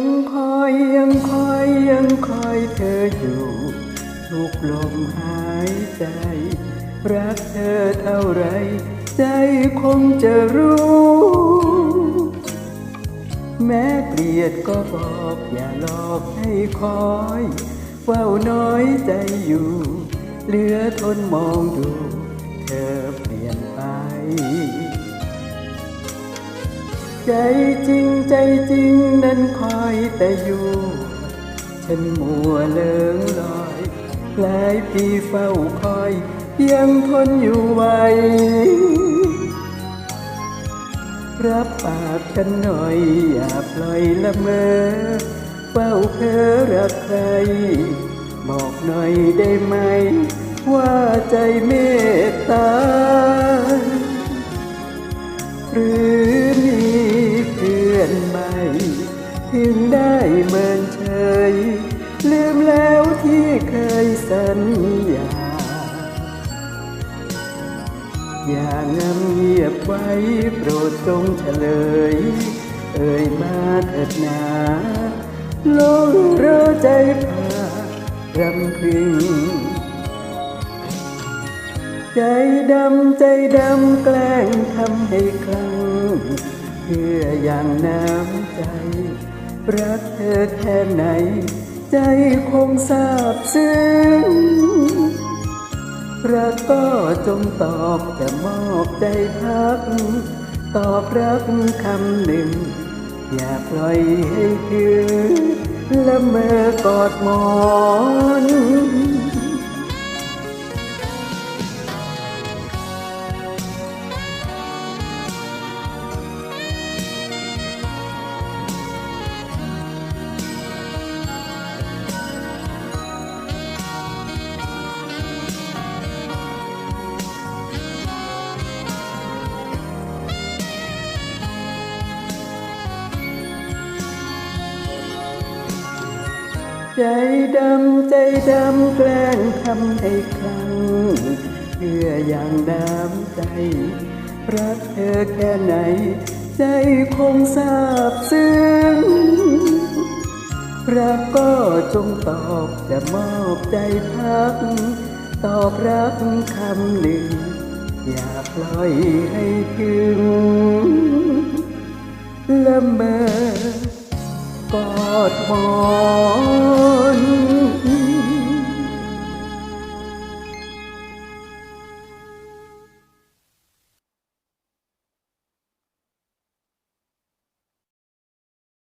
ังคอยยังคอยยังคอยเธออยู่ทุกลมหายใจ รักเธอเท่าไร ใจคงจะรู้ แม้เกลียดก็บอกอย่าหลอกให้คอยเฝ้าน้อยใจอยู่ เหลือทนมองดู เธอเปลี่ยนไป ใจจริงใจจริงนั้นคอยแต่อยู่ ฉันมัวเลิงลอยหลายปีเฝ้าคอย ยังทนอยู่ไหวรับปากกันหน่อย อย่าปล่อยละเมอเฝ้าเพ้อรักใคร บอกหน่อยได้ไหม ว่าใจเมตตา ถึงได้เมินเฉย ลืมแล้วที่เคยสัญญา อย่างงำเงียบไว้โปรดจงเฉลย เอ่ยมาเถิดนาโลงเรอใจพารำพึง ใจดำใจดำแกล้งทำให้คลั่งเพื่ออย่างน้ำใจ รักเธอแค่ไหน ใจคงทราบซึ้งรักก็จงตอบจะมอบใจพัก ตอบรักคำหนึ่ง อย่าปล่อยให้คืนละเมอกอดหมอน ใจดำใจดำแกล้งทำให้ครั้งเพื่ออย่างน้ำใจ รักเธอแค่ไหน ใจคงทราบซึ้งรักก็จงตอบจะมอบใจพัก ตอบรักคำหนึ่ง อย่าปล่อยให้ถึงละเมอกอดหมอน